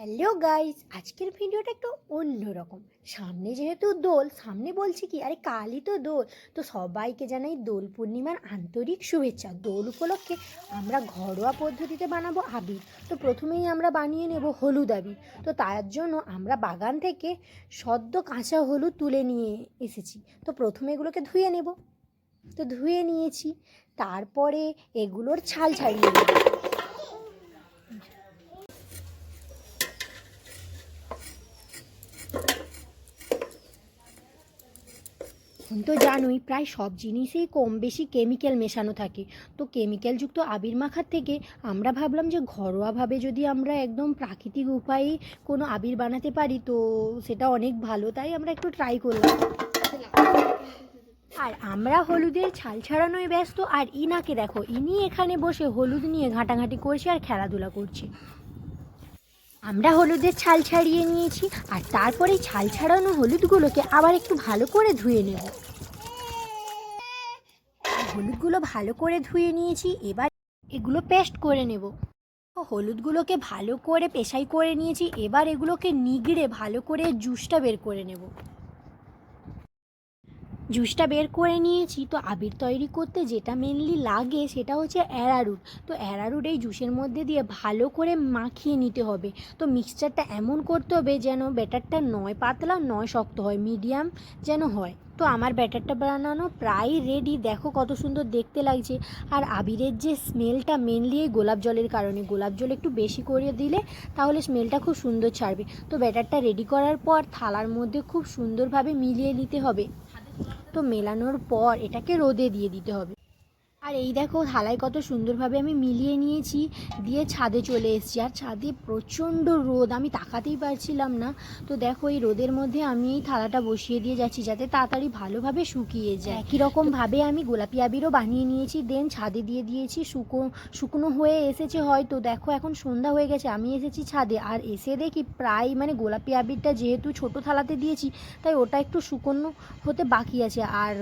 Hello guys, আজকের ভিডিওটা একটু অন্যরকম। সামনে যেহেতু দোল, সামনে বলছি কি, আরে কালই তো দোল, তো সবাইকে জানাই দোল পূর্ণিমার আন্তরিক শুভেচ্ছা। দোল উপলক্ষে আমরা ঘরোয়া পদ্ধতিতে বানাবো আবির। তো প্রথমেই আমরা বানিয়ে নেব হলুদ আবির। তো তার জন্য আমরা বাগান থেকে সদ্য কাঁচা হলুদ তুলে নিয়ে এসেছি। তো প্রথমে এগুলোকে ধুয়ে নেব। তো ধুয়ে নিয়েছি, তারপরে এগুলোর ছাল ছাড়িয়ে নেব। এখন তো জানোই, প্রায় সব জিনিসেই কম বেশি কেমিক্যাল মেশানো থাকে। তো কেমিক্যালযুক্ত আবির মাখার থেকে আমরা ভাবলাম যে ঘরোয়াভাবে যদি আমরা একদম প্রাকৃতিক উপায়ে কোনো আবির বানাতে পারি, তো সেটা অনেক ভালো। তাই আমরা একটু ট্রাই করলাম। আর আমরা হলুদের ছাল ছাড়ানোয় ব্যস্ত, আর ইনাকে দেখো, ইনি এখানে বসে হলুদ নিয়ে ঘাঁটাঘাঁটি করছে আর খেলাধুলা করছে। আমরা হলুদের ছাল ছাড়িয়ে নিয়েছি, আর তারপরে ছাল ছাড়ানো হলুদগুলোকে আবার একটু ভালো করে ধুয়ে নেব। হলুদগুলো ভালো করে ধুয়ে নিয়েছি, এবার এগুলো পেস্ট করে নেব। হলুদগুলোকে ভালো করে পেশাই করে নিয়েছি, এবার এগুলোকে নিগড়ে ভালো করে জুসটা বের করে নেব। জুসটা বের করে নিয়েছি, তো আবির তৈরি করতে যেটা মেনলি লাগে সেটা হচ্ছে অ্যারারুট। তো অ্যারারুট এই জুসের মধ্যে দিয়ে ভালো করে মাখিয়ে নিতে হবে। তো মিক্সচারটা এমন করতে হবে যেন ব্যাটারটা নয় পাতলা, নয় শক্ত হয় মিডিয়াম যেন হয়। তো আমার ব্যাটারটা বানানো প্রায় রেডি দেখো কত সুন্দর দেখতে লাগছে। আর আবিরের যে স্মেলটা মেনলি এই গোলাপ জলের কারণে। গোলাপ জল একটু বেশি করে দিলে তাহলে স্মেলটা খুব সুন্দর ছাড়বে। তো ব্যাটারটা রেডি করার পর থালার মধ্যে খুব সুন্দরভাবে মিলিয়ে নিতে হবে। তো মেলানোর পর এটাকে রোদে দিয়ে দিতে হবে। আর এই দেখো থালায় কত সুন্দরভাবে আমি মিলিয়ে নিয়েছি দিয়ে ছাদে চলে এসেছি। আর ছাদে প্রচণ্ড রোদ আমি তাকাতেই পারছিলাম না। তো দেখো এই রোদের মধ্যে আমি এই থালাটা বসিয়ে দিয়ে যাচ্ছি যাতে তাড়াতাড়ি ভালোভাবে শুকিয়ে যায়। একই রকমভাবে আমি গোলাপি আবিরও বানিয়ে নিয়েছি দেন ছাদে দিয়ে দিয়েছি শুকো শুকনো হয়ে এসেছে হয়তো। দেখো এখন সন্ধ্যা হয়ে গেছে আমি এসেছি ছাদে। আর এসে দেখি প্রায় মানে গোলাপি আবিরটা যেহেতু ছোট থালাতে দিয়েছি তাই ওটা একটু শুকনো হতে বাকি আছে। আর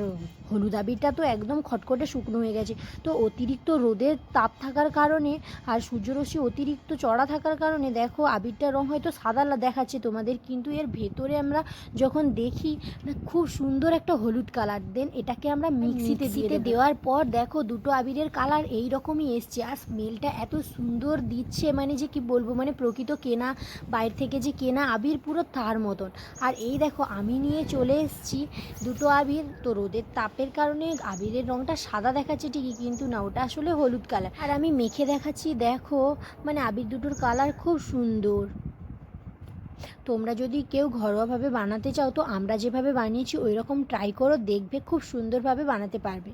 হলুদ আবিরটা তো একদম খটখটে শুকনো হয়ে গেছে। তো অতিরিক্ত রোদের তাপ থাকার কারণে আর সূর্যরশ্মি অতিরিক্ত চড়া থাকার কারণে দেখো আবিরটার রং হয়তো সাদা দেখাচ্ছে তোমাদের কিন্তু এর ভেতরে আমরা যখন দেখি খুব সুন্দর একটা হলুদ কালার দেন এটাকে আমরা মিক্সিতে দিতে দেওয়ার পর দেখো দুটো আবিরের কালার এই রকমই এসছে আর স্মেলটা এত সুন্দর দিচ্ছে মানে যে কি বলব মানে প্রকৃত কেনা বাইরে থেকে যে কেনা আবির পুরো তার মতন। আর এই দেখো আমি নিয়ে চলে এসেছি দুটো আবির তো রোদের তাপের কারণে আবিরের রংটা সাদা দেখাচ্ছে ঠিকই কিন্তু না, ওটা আসলে হলুদ কালার। আর আমি মেখে দেখাচ্ছি, দেখো মানে আবির দুটোর কালার খুব সুন্দর। তোমরা যদি কেউ ঘরোয়াভাবে বানাতে চাও, তো আমরা যেভাবে বানিয়েছি ওই রকম ট্রাই করো, দেখবে খুব সুন্দরভাবে বানাতে পারবে।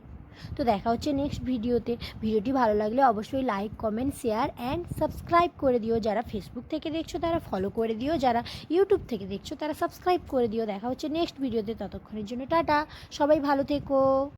তো দেখা হচ্ছে নেক্সট ভিডিওতে। ভিডিওটি ভালো লাগলে অবশ্যই like comment share and subscribe করে দিও। যারা ফেসবুক থেকে দেখছ, তারা ফলো করে দিও। যারা ইউটিউব থেকে দেখছ, তারা সাবস্ক্রাইব করে দিও। দেখা হচ্ছে নেক্সট ভিডিওতে। ততক্ষণের জন্য টাটা। সবাই ভালো থেকো।